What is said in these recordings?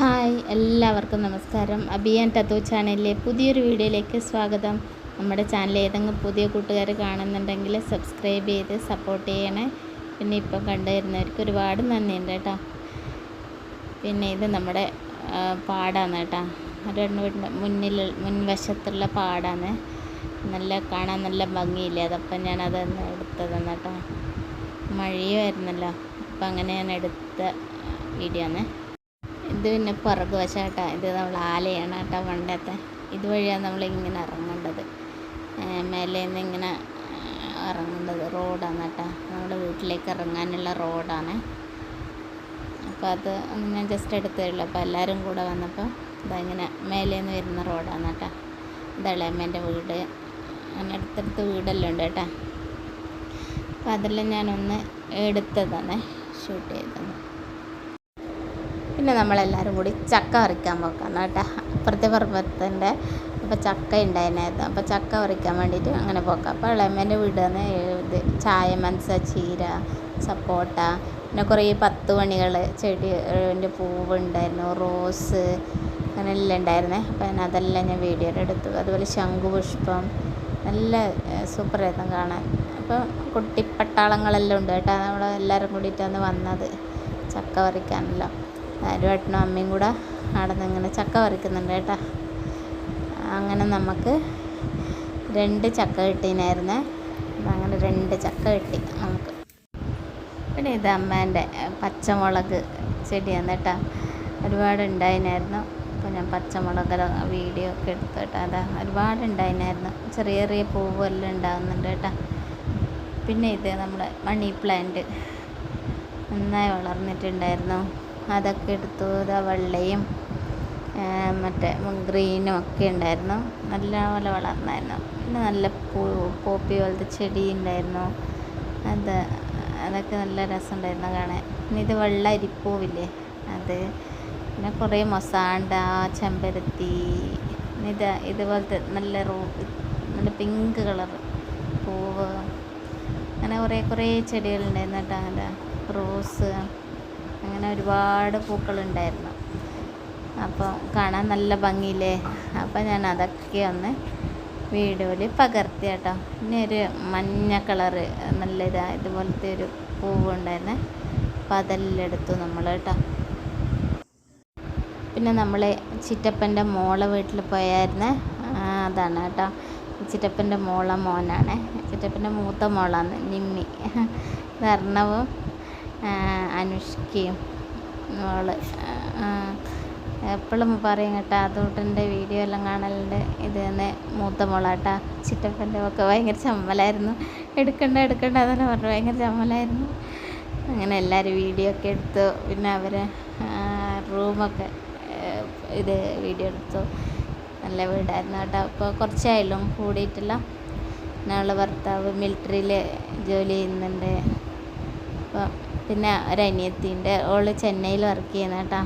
Hi എല്ലാവർക്കും നമസ്കാരം. അബിയാൻ ടത്തു ചാനലിലെ പുതിയൊരു വീഡിയോയിലേക്ക് സ്വാഗതം. നമ്മുടെ ചാനൽ ഏതെങ്കിലും പുതിയ കൂട്ടുകാർ കാണുന്നുണ്ടെങ്കിൽ സബ്സ്ക്രൈബ് ചെയ്ത് സപ്പോർട്ട് ചെയ്യണേ. പിന്നെ ഇപ്പം കണ്ടുവരുന്നവർക്ക് ഒരുപാട് നന്ദിയുണ്ട് കേട്ടോ. പിന്നെ ഇത് നമ്മുടെ പാടാണ് കേട്ടോ. രണ്ട് വീടിന്റെ മുന്നിൽ മുൻവശത്തുള്ള പാടാണ്. നല്ല കാണാൻ നല്ല ഭംഗിയില്ലേ? അതപ്പം ഞാൻ എടുത്തതെന്ന് കേട്ടോ. മഴയുമായിരുന്നല്ലോ അപ്പം അങ്ങനെ ഞാൻ എടുത്ത വീഡിയോ ആണ് ഇത് പിന്നെ പുറകു വശമായിട്ടാണ് ഇത് നമ്മൾ ആലയാണ് കേട്ടോ പണ്ടത്തെ. ഇതുവഴിയാണ് നമ്മൾ ഇങ്ങനെ ഇറങ്ങേണ്ടത്. മേലെ നിന്ന് ഇങ്ങനെ ഇറങ്ങേണ്ടത് റോഡാണ് കേട്ടോ. നമ്മുടെ വീട്ടിലേക്ക് ഇറങ്ങാനുള്ള റോഡാണ്. അപ്പോൾ അത് ഞാൻ ജസ്റ്റ് എടുത്തേ ഉള്ളൂ. അപ്പോൾ എല്ലാവരും കൂടെ വന്നപ്പോൾ ഇതങ്ങനെ മേലെ നിന്ന് വരുന്ന റോഡാണ് കേട്ടോ. ഇതളയമ്മേന്റെ വീട്. അങ്ങനെ അടുത്തടുത്ത് വീടെല്ലാം ഉണ്ട് കേട്ടോ. അപ്പോൾ അതെല്ലാം ഞാനൊന്ന് എടുത്തതാണ്. ഷൂട്ട് ചെയ്തത് പിന്നെ നമ്മളെല്ലാവരും കൂടി ചക്ക പറിക്കാൻ പോക്കാണ് കേട്ടോ. അപ്പുറത്തെ പറമ്പത്തിന്റെ അപ്പോൾ ചക്ക ഉണ്ടായിരുന്നു അപ്പോൾ ചക്ക പറിക്കാൻ വേണ്ടിയിട്ട് അങ്ങനെ പോക്കാം. അപ്പോൾ ഇളയമ്മേന്റെ വീടാണ് ഇത് ചായ മനസ്സ ചീര സപ്പോട്ട പിന്നെ കുറേ പത്ത് മണികൾ ചെടി പൂവുണ്ടായിരുന്നു റോസ് അങ്ങനെ എല്ലാം ഉണ്ടായിരുന്നേ അപ്പോൾ ഞാൻ അതെല്ലാം ഞാൻ വീഡിയോ എടുത്തു. അതുപോലെ ശംഖുപുഷ്പം നല്ല സൂപ്പറായിരുന്നു കാണാൻ. അപ്പോൾ കുട്ടിപ്പട്ടാളങ്ങളെല്ലാം ഉണ്ട് കേട്ടോ. നമ്മൾ എല്ലാവരും കൂടിയിട്ടാണ് വന്നത് ചക്ക പറിക്കാനല്ലോ. ആരുമായിട്ടും അമ്മയും കൂടെ അവിടെ നിന്ന് ഇങ്ങനെ ചക്ക പറിക്കുന്നുണ്ട് കേട്ടോ. അങ്ങനെ നമുക്ക് രണ്ട് ചക്ക കിട്ടീനായിരുന്നേ. അങ്ങനെ രണ്ട് ചക്ക കിട്ടി നമുക്ക്. പിന്നെ ഇത് അമ്മേന്റെ പച്ചമുളക് ചെടിയാണ് കേട്ടോ. ഒരുപാട് ഉണ്ടായിനായിരുന്നു. അപ്പോൾ ഞാൻ പച്ചമുളക് വീഡിയോ ഒക്കെ എടുത്തു കേട്ടോ. അതാ ഒരുപാട് ഉണ്ടായിനായിരുന്നു. ചെറിയ ചെറിയ പൂവെല്ലാം ഉണ്ടാകുന്നുണ്ട് കേട്ടോ. പിന്നെ ഇത് നമ്മുടെ മണി പ്ലാന്റ് നന്നായി വളർന്നിട്ടുണ്ടായിരുന്നു. അതൊക്കെ എടുത്തു. ഇതാ വെള്ളയും മറ്റേ ഗ്രീനും ഒക്കെ ഉണ്ടായിരുന്നു. നല്ലപോലെ വളർന്നായിരുന്നു. പിന്നെ നല്ല പൂ പോപ്പി പോലത്തെ ചെടി ഉണ്ടായിരുന്നു. അത് അതൊക്കെ നല്ല രസമുണ്ടായിരുന്നു കാണാൻ. പിന്നെ ഇത് വെള്ള അരിപ്പൂവില്ലേ? അത്. പിന്നെ കുറേ മൊസാണ്ട ചെമ്പരത്തി ഇത് ഇതുപോലത്തെ നല്ല റോ നല്ല പിങ്ക് കളർ പൂവ്. അങ്ങനെ കുറേ കുറേ ചെടികളുണ്ടായിരുന്നു കേട്ടോ. റോസ് അങ്ങനെ ഒരുപാട് പൂക്കളുണ്ടായിരുന്നു. അപ്പോൾ കാണാൻ നല്ല ഭംഗിയില്ലേ? അപ്പോൾ ഞാൻ അതൊക്കെ ഒന്ന് വീഡിയോയിൽ പകർത്തി കേട്ടോ. പിന്നെ ഒരു മഞ്ഞ കളറ് നല്ല ഇതാ ഇതുപോലത്തെ ഒരു പൂവ് അപ്പം അതെല്ലാം നമ്മൾ കേട്ടോ. പിന്നെ നമ്മൾ ചിറ്റപ്പന്റെ മോളെ വീട്ടിൽ പോയായിരുന്നെ. അതാണ് കേട്ടോ. ചിറ്റപ്പന്റെ മോളെ മോനാണ്. ചിറ്റപ്പന്റെ മൂത്ത മോളാണ് നിമ്മി. ആ, അനുഷ്കയും മോൾ. എപ്പോഴും പറയും കേട്ടോ അതുകൊണ്ടെന്റെ വീഡിയോ എല്ലാം കാണലുണ്ട് ഇത് തന്നെ മൂത്ത മോളാട്ടാ. ചിറ്റപ്പന്റെ ഒക്കെ ഭയങ്കര ചമ്മലായിരുന്നു. എടുക്കണ്ട എടുക്കണ്ട അതെല്ലാം പറഞ്ഞു ഭയങ്കര ചമ്മലായിരുന്നു. അങ്ങനെ എല്ലാവരും വീഡിയോ ഒക്കെ എടുത്തു. പിന്നെ അവർ റൂമൊക്കെ ഇത് വീഡിയോ എടുത്തു. നല്ല വീടായിരുന്നു കേട്ടോ. അപ്പോൾ കുറച്ചായാലും കൂടിയിട്ടില്ല. പിന്നെ അവളുടെ ഭർത്താവ് മിലിറ്ററിയിൽ ജോലി ചെയ്യുന്നുണ്ട്. അപ്പോൾ പിന്നെ ഒരനിയത്തിയുണ്ട് ഓൾ ചെന്നൈയിൽ വർക്ക് ചെയ്യുന്ന കേട്ടോ.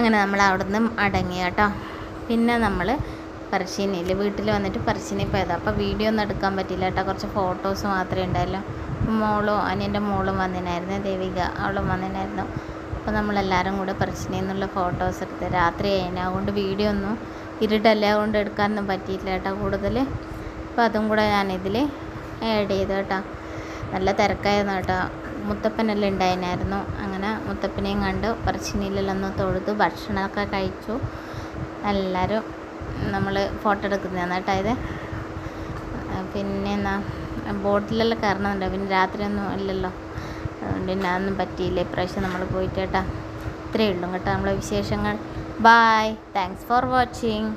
അങ്ങനെ നമ്മൾ അവിടെ നിന്ന് അടങ്ങി കേട്ടോ. പിന്നെ നമ്മൾ പറശ്ശിനിയിൽ വീട്ടിൽ വന്നിട്ട് പറശ്ശിനി പോയതാണ് അപ്പോൾ വീഡിയോ ഒന്നും എടുക്കാൻ പറ്റില്ല കേട്ടോ. കുറച്ച് ഫോട്ടോസ് മാത്രമേ ഉണ്ടായല്ലോ മോളും അനിയന്റെ മോളും വന്നിനായിരുന്നു ദേവിക അവളും വന്നിനായിരുന്നു. അപ്പോൾ നമ്മളെല്ലാവരും കൂടെ പറശ്ശിനിയിൽ നിന്നുള്ള ഫോട്ടോസ് എടുത്ത് രാത്രി കഴിഞ്ഞാൽ അതുകൊണ്ട് വീഡിയോ ഒന്നും ഇരുട്ടല്ലേ? അതുകൊണ്ട് എടുക്കാനൊന്നും പറ്റിയില്ല കേട്ടോ കൂടുതൽ അപ്പോൾ അതും കൂടെ ഞാനിതിൽ ആഡ് ചെയ്തു കേട്ടോ. നല്ല തിരക്കായിരുന്നു കേട്ടോ. മുത്തപ്പനെല്ലാം ഉണ്ടായിരുന്നു അങ്ങനെ മുത്തപ്പനെയും കണ്ട്. പറശ്ശിനിയിലെല്ലാം ഒന്ന് തൊഴുതു. ഭക്ഷണമൊക്കെ കഴിച്ചു. എല്ലാവരും നമ്മൾ ഫോട്ടോ എടുക്കുന്നതാണ് കേട്ടോ ഇത്. പിന്നെ എന്നാ ബോട്ടിലെല്ലാം കയറണമെന്നുണ്ട് പിന്നെ രാത്രിയൊന്നും ഇല്ലല്ലോ. അതുകൊണ്ട് പിന്നെ അതൊന്നും പറ്റിയില്ല. ഇപ്രാവശ്യം നമ്മൾ പോയിട്ട് കേട്ടോ. ഇത്രയേ ഉള്ളൂ കേട്ടോ നമ്മളെ വിശേഷങ്ങൾ. Bye thanks for watching